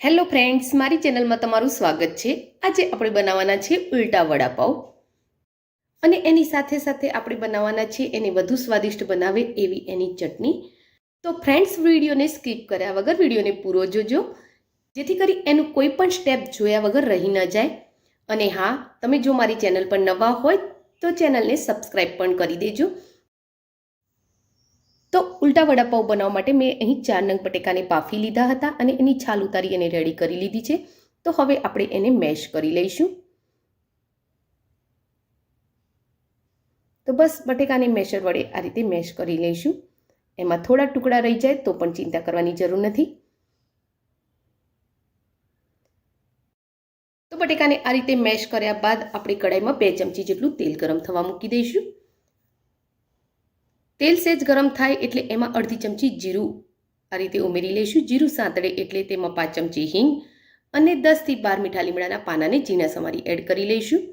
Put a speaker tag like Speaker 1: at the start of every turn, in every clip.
Speaker 1: Hello friends, મારી ચેનલમાં તમારું સ્વાગત છે. આજે આપણે બનાવવાના છે ઉલટા વડાપાઉં. અને એની સાથે સાથે આપણે બનાવવાના છે એને વધુ સ્વાદિષ્ટ બનાવે એવી એની ચટણી. તો ફ્રેન્ડ્સ, વિડીયોને સ્કીપ કર્યા વગર વિડીયોને પૂરો જોજો. જેથી કરી એનું કોઈ પણ સ્ટેપ જોયા વગર રહી ન જાય. અને હા, તમે જો મારી ચેનલ પર નવા હોય તો ચેનલને સબસ્ક્રાઈબ પણ કરી દેજો. તો ઉલટા વડાપાઉં બનાવવા માટે મેં અહીં ચાર નંગ બટેકાને બાફી લીધા હતા અને એની છાલ ઉતારી અને રેડી કરી લીધી છે. તો હવે આપણે એને મેશ કરી લઈશું. તો બસ બટેકાને મેશર વડે આ રીતે મેશ કરી લઈશું. એમાં થોડા ટુકડા રહી જાય તો પણ ચિંતા કરવાની જરૂર નથી. તો બટેકાને આ રીતે મેશ કર્યા બાદ આપણે કડાઈમાં બે ચમચી જેટલું તેલ ગરમ થવા મૂકી દઈશું. તેલ સેજ ગરમ થાય એટલે એમાં અડધી ચમચી જીરું. આ રીતે ઉમેરી લઈશું જીરું સાંતળે એટલે તેમાં પાંચ ચમચી હિંગ અને દસથી બાર મીઠા લીમડાના પાનાને ઝીણા સમારી એડ કરી લઈશું.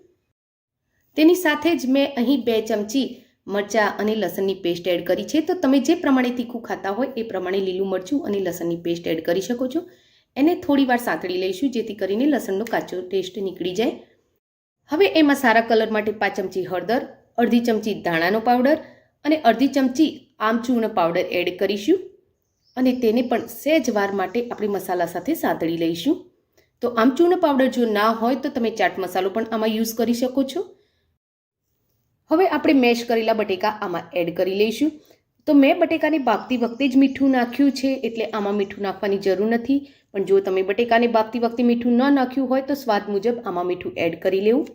Speaker 1: તેની સાથે જ મેં અહીં બે ચમચી મરચાં અને લસણની પેસ્ટ એડ કરી છે. તો તમે જે પ્રમાણે તીખું ખાતા હોય એ પ્રમાણે લીલું મરચું અને લસણની પેસ્ટ એડ કરી શકો છો. એને થોડી વાર સાંતળી લઈશું જેથી કરીને લસણનો કાચો ટેસ્ટ નીકળી જાય. હવે એમાં સારા કલર માટે પાંચ ચમચી હળદર, અડધી ચમચી ધાણાનો પાવડર અને અડધી ચમચી આમચૂર્ણ પાવડર એડ કરીશું અને તેને પણ સહેજ વાર માટે આપણે મસાલા સાથે સાંતળી લઈશું. તો આમચૂર્ણ પાવડર જો ના હોય તો તમે ચાટ મસાલો પણ આમાં યુઝ કરી શકો છો. હવે આપણે મેશ કરેલા બટેકા આમાં એડ કરી લઈશું. તો મેં બટેકાને બાફતી વખતે જ મીઠું નાખ્યું છે એટલે આમાં મીઠું નાખવાની જરૂર નથી. પણ જો તમે બટેકાને બાફતી વખતે મીઠું ન નાખ્યું હોય તો સ્વાદ મુજબ આમાં મીઠું એડ કરી લેવું.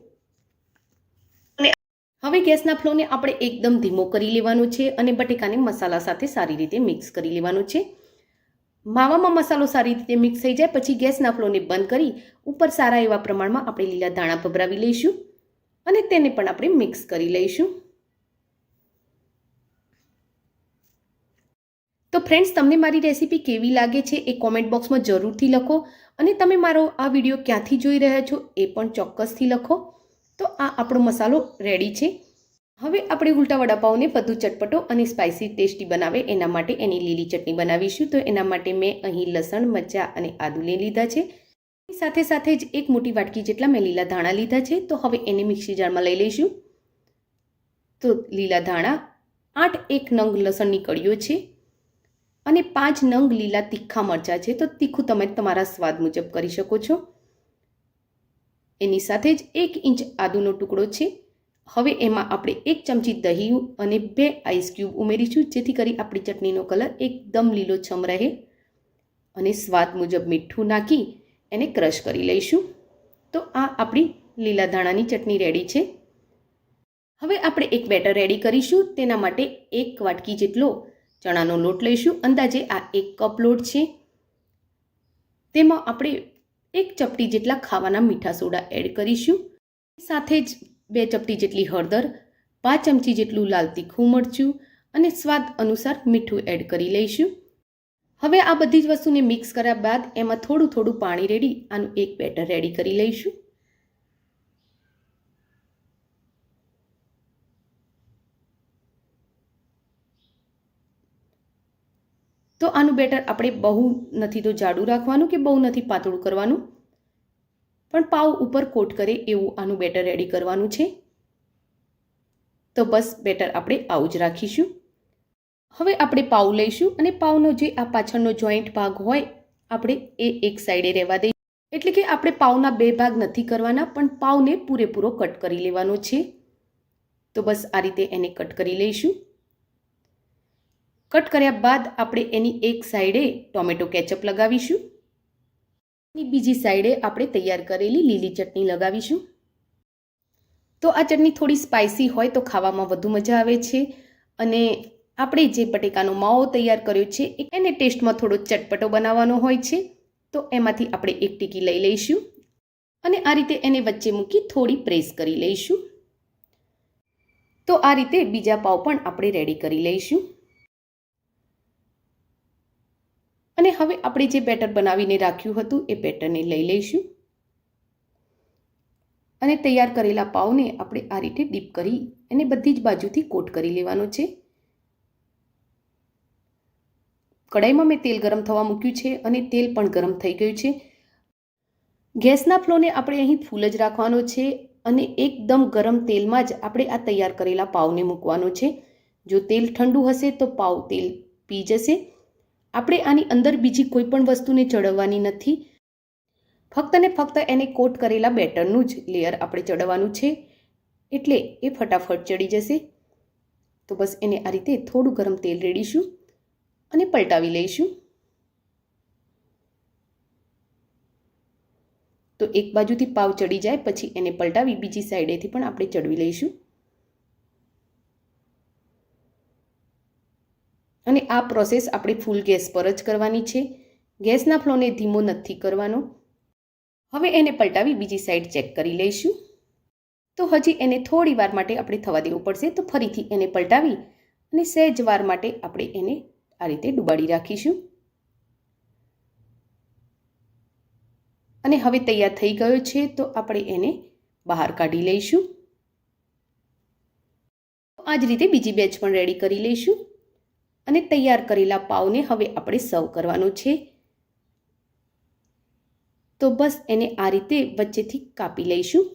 Speaker 1: હવે ગેસના ફ્લોને આપણે એકદમ ધીમો કરી લેવાનો છે અને બટેકાને મસાલા સાથે સારી રીતે મિક્સ કરી લેવાનું છે. માવામાં મસાલો સારી રીતે મિક્સ થઈ જાય પછી ગેસના ફ્લોને બંધ કરી ઉપર સારા એવા પ્રમાણમાં આપણે લીલા દાણા ભભરાવી લઈશું અને તેને પણ આપણે મિક્સ કરી લઈશું. તો ફ્રેન્ડ્સ, તમને મારી રેસીપી કેવી લાગે છે એ કોમેન્ટ બોક્સમાં જરૂરથી લખો અને તમે મારો આ વીડિયો ક્યાંથી જોઈ રહ્યા છો એ પણ ચોક્કસથી લખો. તો આ આપણો મસાલો રેડી છે. હવે આપણે ઉલટા વડાપાઉંને વધુ ચટપટો અને સ્પાઇસી ટેસ્ટી બનાવે એના માટે એની લીલી ચટણી બનાવીશું. તો એના માટે મેં અહીં લસણ, મરચાં અને આદુ લઈ લીધા છે. સાથે સાથે જ એક મોટી વાટકી જેટલા મેં લીલા ધાણા લીધા છે. તો હવે એને મિક્સી જારમાં લઈ લઈશું. તો લીલા ધાણા, આઠ એક નંગ લસણની કળીઓ છે અને પાંચ નંગ લીલા તીખા મરચાં છે. તો તીખું તમે તમારા સ્વાદ મુજબ કરી શકો છો. એની સાથે જ એક ઇંચ આદુનો ટુકડો છે. હવે એમાં આપણે એક ચમચી દહીં અને બે આઈસ ક્યુબ ઉમેરીશું, જેથી કરી આપણી ચટણીનો કલર એકદમ લીલો છમ રહે. અને સ્વાદ મુજબ મીઠું નાખી એને ક્રશ કરી લઈશું. તો આ આપણી લીલા ધાણાની ચટણી રેડી છે. હવે આપણે એક બેટર રેડી કરીશું. તેના માટે એક વાટકી જેટલો ચણાનો લોટ લઈશું. અંદાજે આ એક કપ લોટ છે. તેમાં આપણે એક ચપટી જેટલા ખાવાના મીઠા સોડા એડ કરીશું. સાથે જ બે ચપટી જેટલી હળદર, પાંચ ચમચી જેટલું લાલ તીખું મરચું અને સ્વાદ અનુસાર મીઠું એડ કરી લઈશું. હવે આ બધી જ વસ્તુને મિક્સ કર્યા બાદ એમાં થોડું થોડું પાણી રેડી, આનું એક બેટર રેડી કરી લઈશું. તો આનું બેટર આપણે બહુ નથી તો જાડું રાખવાનું કે બહુ નથી પાતળું કરવાનું? પણ પાવ ઉપર કોટ કરે એવું આનું બેટર રેડી કરવાનું છે. તો બસ બેટર આપણે આવું જ રાખીશું. હવે આપણે પાવ લઈશું અને પાવનો જે આ પાછળનો જોઈન્ટ ભાગ હોય, આપણે એ એક સાઈડે રહેવા દઈશું. એટલે કે આપણે પાવના બે ભાગ નથી કરવાના, પણ પાવને પૂરેપૂરો કટ કરી લેવાનો છે. તો બસ આ રીતે એને કટ કરી લઈશું. કટ કર્યા બાદ આપણે એની એક સાઈડે ટોમેટો કેચઅપ લગાવીશું. અને બીજી સાઈડે આપણે તૈયાર કરેલી લીલી ચટણી લગાવીશું. તો આ ચટણી થોડી સ્પાઇસી હોય તો ખાવામાં વધુ મજા આવે છે અને આપણે જે બટેકાનો માવો તૈયાર કર્યો છે એને ટેસ્ટમાં થોડો ચટપટો બનાવવાનો હોય છે. તો એમાંથી આપણે એક ટીકી લઈ લઈશું અને આ રીતે એને વચ્ચે મૂકી થોડી પ્રેસ કરી લઈશું. તો આ રીતે બીજા પાવ પણ આપણે રેડી કરી લઈશું. અને હવે આપણે જે બેટર બનાવીને રાખ્યું હતું એ બેટરને લઈ લઈશું. અને તૈયાર કરેલા પાવને આપણે આ રીતે ડીપ કરી એને બધી જ બાજુથી કોટ કરી લેવાનો છે. કડાઈમાં મેં તેલ ગરમ થવા મૂક્યું છે અને તેલ પણ ગરમ થઈ ગયું છે. ગેસના ફ્લોને આપણે અહીં ફૂલ જ રાખવાનો છે અને એકદમ ગરમ તેલમાં જ આપણે આ તૈયાર કરેલા પાવને મૂકવાનો છે. જો તેલ ઠંડુ હશે તો પાવ તેલ પી જશે. આપણે આની અંદર બીજી કોઈ પણ વસ્તુને ચડવવાની નથી. ફક્ત ને ફક્ત એને કોટ કરેલા બેટરનું જ લેયર આપણે ચડવવાનું છે. એટલે એ ફટાફટ ચડી જશે. તો બસ એને આ રીતે થોડું ગરમ તેલ રેડીશું અને પલટાવી લઈશું. તો એક બાજુથી પાવ ચડી જાય, પછી એને પલટાવી બીજી સાઈડેથી પણ આપણે ચડવી લઈશું. અને આ પ્રોસેસ આપણે ફૂલ ગેસ પર જ કરવાની છે. ગેસના ફ્લોને ધીમો નથી કરવાનો. હવે એને પલટાવી બીજી સાઈડ ચેક કરી લઈશું. તો હજી એને થોડી વાર માટે આપણે થવા દેવું પડશે, તો ફરીથી એને પલટાવી અને સહેજ વાર માટે આપણે એને આ રીતે ડુબાડી રાખીશું. અને હવે તૈયાર થઈ ગયો છે, તો આપણે એને બહાર કાઢી લઈશું. આ જ રીતે બીજી બેચ પણ રેડી કરી લઈશું. અને તૈયાર કરેલા પાવને હવે આપણે સર્વ કરવાનો છે. તો બસ એને આ રીતે વચ્ચેથી કાપી લઈશું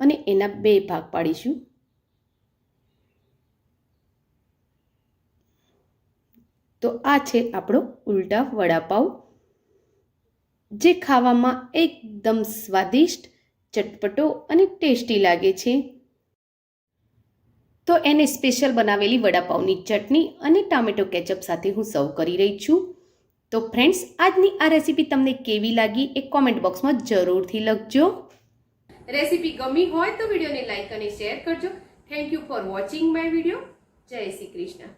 Speaker 1: અને એના બે ભાગ પાડીશું. તો આ છે આપણો ઉલટા વડાપાવ, જે ખાવામાં એકદમ સ્વાદિષ્ટ, ચટપટો અને ટેસ્ટી લાગે છે. તો એને સ્પેશિયલ બનાવેલી વડાપાઉની ચટણી અને ટામેટો કેચઅપ સાથે હું સર્વ કરી રહી છું. તો ફ્રેન્ડ્સ આજની આ રેસીપી તમને કેવી લાગી એ કોમેન્ટ બોક્સમાં જરૂરથી લખજો. રેસીપી ગમી હોય તો વિડીયોને લાઇક અને શેર કરજો. Thank you for watching my video જય શ્રી કૃષ્ણ.